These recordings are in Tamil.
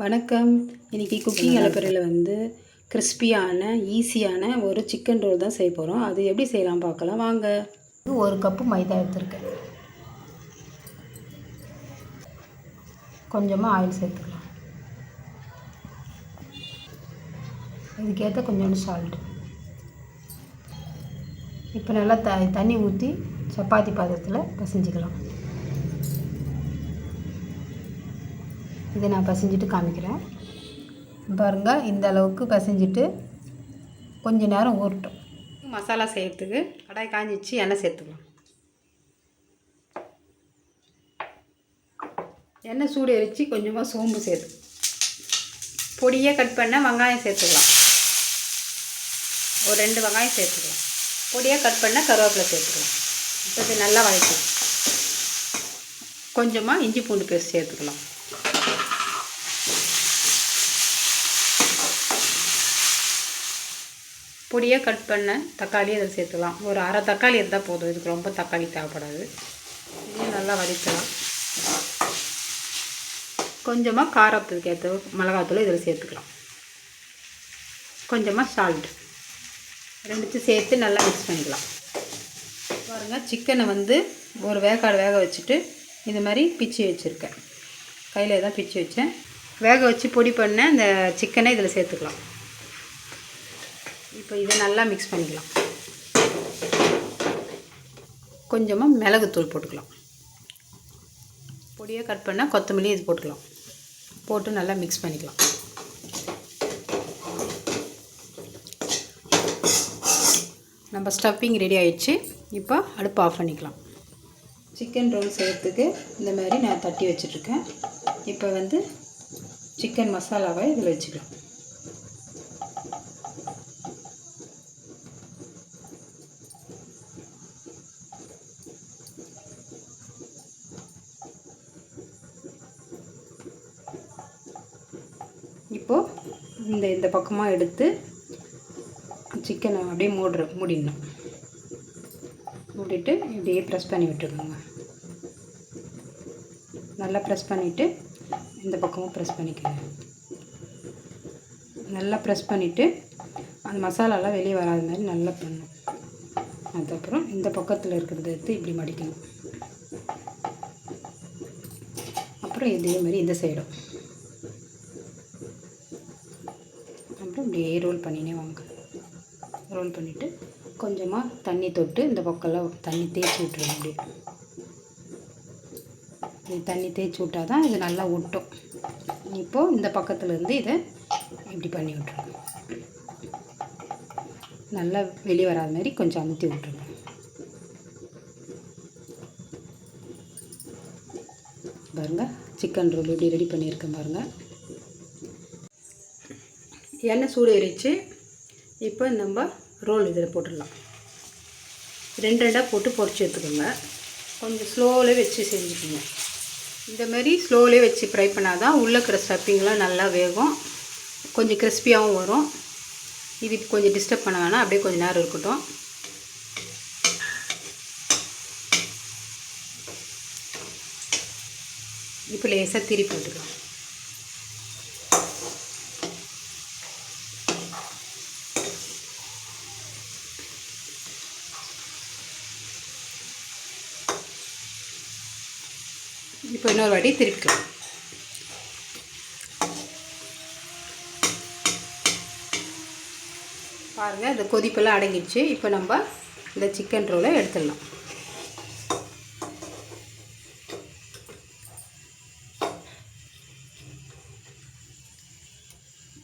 வணக்கம். இன்னைக்கு குக்கிங் அலப்பறையில் வந்து கிறிஸ்பியான ஈஸியான ஒரு சிக்கன் ரோல் தான் செய்ய போகிறோம் அது எப்படி செய்யலாம் பார்க்கலாம். வாங்க. ஒரு கப்பு மைதா எடுத்திருக்கேன். கொஞ்சமாக ஆயில் சேர்த்துக்கலாம். இதுக்கேற்ற கொஞ்சோண்டு சால்ட் இப்போ நல்லா த தண்ணி ஊற்றி சப்பாத்தி பாத்திரத்தில் பசைஞ்சிக்கலாம். இதை நான் பசைஞ்சிட்டு காமிக்கிறேன். பாருங்க இந்த அளவுக்கு பசைஞ்சிட்டு கொஞ்ச நேரம் ஊறட்டும். மசாலா செய்கிறதுக்கு கடாய் காஞ்சிச்சு எண்ணெய் சேர்த்துக்கலாம். எண்ணெய் சூடு எரித்து கொஞ்சமாக சோம்பு சேர்த்து. பொடியாக கட் பண்ண வெங்காயம் சேர்த்துக்கலாம். ஒரு ரெண்டு வெங்காயம் சேர்த்துக்கலாம். பொடியாக கட் பண்ண கருவேப்பிலை சேர்த்துக்கலாம். இப்போ இது நல்லா வதக்கும் கொஞ்சமாக இஞ்சி பூண்டு பேஸ்ட் சேர்த்துக்கலாம். பொடியாக கட் பண்ண தக்காளி அதில் சேர்த்துக்கலாம். ஒரு அரை தக்காளி இருந்தால் போதும். இதுக்கு ரொம்ப தக்காளி தேவைப்படாது. இதையும் நல்லா வதக்கலாம் கொஞ்சமாக காரத்துக்கு ஏற்ற மிளகாத்தூள் இதில் சேர்த்துக்கலாம். கொஞ்சமாக சால்ட் ரெண்டுத்தையும் சேர்த்து நல்லா மிக்ஸ் பண்ணிக்கலாம். பாருங்கள் சிக்கனை வந்து ஒரு வேக்காடு வேக வச்சுட்டு இது மாதிரி பிச்சு வச்சுருக்கேன். கையில் தான் பிச்சு வச்சேன். வேக வச்சு பொடி பண்ண இந்த சிக்கனை இதில் சேர்த்துக்கலாம். இப்போ இதை நல்லா மிக்ஸ் பண்ணிக்கலாம். கொஞ்சமாக மிளகுத்தூள் போட்டுக்கலாம். பொடியாக கட் பண்ணால் கொத்தமல்லி இது போட்டுக்கலாம். போட்டு நல்லா மிக்ஸ் பண்ணிக்கலாம். நம்ம ஸ்டஃப்பிங் ரெடி ஆயிடுச்சு. இப்போ அடுப்பு ஆஃப் பண்ணிக்கலாம். சிக்கன் ரோல் செய்கிறதுக்கு இந்த மாதிரி நான் தட்டி வச்சுட்ருக்கேன் இப்போ வந்து சிக்கன் மசாலாவை இதில் வச்சுக்கலாம். இப்போது இந்த இந்த பக்கமாக எடுத்து சிக்கனை அப்படியே மூடுற மூடிடணும். மூடிட்டு இப்படியே ப்ரெஸ் பண்ணி விட்டுருக்கோங்க நல்லா ப்ரெஸ் பண்ணிவிட்டு இந்த பக்கமும் ப்ரெஸ் பண்ணிக்கோங்க. நல்லா ப்ரெஸ் பண்ணிவிட்டு அந்த மசாலாலாம் வெளியே வராத மாதிரி நல்லா பண்ணணும். அதுக்கப்புறம் இந்த பக்கத்தில் இருக்கிறத எடுத்து இப்படி மடிக்கணும். அப்புறம் இதே மாதிரி இந்த சைடும் அப்புறம் இப்படியே ரோல் பண்ணினே வாங்க. ரோல் பண்ணிவிட்டு கொஞ்சமாக தண்ணி தொட்டு இந்த பக்கம்லாம் தண்ணி தேய்ச்சி விட்டுருங்க அப்படியே இது தண்ணி தேய்ச்சி விட்டால் தான் இது நல்லா ஒட்டும். இப்போது இந்த பக்கத்துலேருந்து இதை இப்படி பண்ணி விட்ருங்க நல்லா வெளியே வராத மாதிரி கொஞ்சம் அமுத்தி விட்ருங்க பாருங்கள் சிக்கன் ரோல் இப்படி ரெடி பண்ணியிருக்கேன் பாருங்கள் எண்ணெய் சூடு ஏறிச்சு இப்போ நம்ம ரோல் இதில் போட்டுடலாம். ரெண்டு ரெண்டாக போட்டு பொறிச்சு எடுத்துக்கோங்க. கொஞ்சம் ஸ்லோவில் வச்சு செஞ்சுக்கோங்க. இந்த மாதிரி ஸ்லோவிலே வச்சு ஃப்ரை பண்ணால் தான் உள்ளே இருக்கிற ஸ்டப்பிங்லாம் நல்லா வேகும். கொஞ்சம் கிறிஸ்பியாகவும் வரும். இது கொஞ்சம் டிஸ்டர்ப் பண்ண வேணாம். அப்படியே கொஞ்சம் நேரம் இருக்கட்டும். இப்போ லேசாக திருப்பி விட்டுக்கலாம். இப்போ இன்னொரு வாட்டி திருப்பிக்கலாம். பாருங்கள் இந்த கொதிப்பெல்லாம் அடங்கிடுச்சு. இப்போ நம்ம இந்த சிக்கன் ரோலை எடுத்துடலாம்.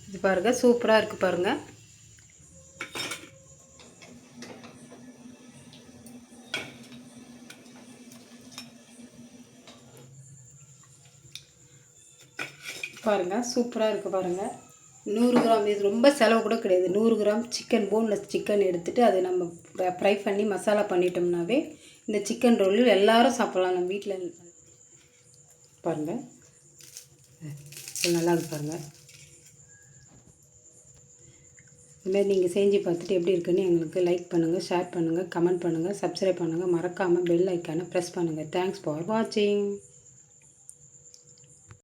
இது பாருங்கள் சூப்பராக இருக்குது பாருங்கள் பாருங்கள் சூப்பராக இருக்குது பாருங்கள் நூறு கிராம் இது ரொம்ப செலவு கூட கிடையாது. நூறு கிராம் சிக்கன் போன்லெஸ் சிக்கன் எடுத்துகிட்டு அதை நம்ம ஃப்ரை பண்ணி மசாலா பண்ணிட்டோம்னாவே இந்த சிக்கன் ரோல் எல்லாரும் சாப்பிட்லாம் நம்ம வீட்டில் பாருங்கள் நல்லா இருக்கு பாருங்கள் இதுமாரி நீங்கள் செஞ்சு பார்த்துட்டு எப்படி இருக்குன்னு எங்களுக்கு லைக் பண்ணுங்கள் ஷேர் பண்ணுங்கள் கமெண்ட் பண்ணுங்கள் சப்ஸ்கிரைப் பண்ணுங்கள் மறக்காமல் பெல் ஐக்கானை ப்ரெஸ் பண்ணுங்கள் தேங்க்ஸ் ஃபார் வாட்சிங்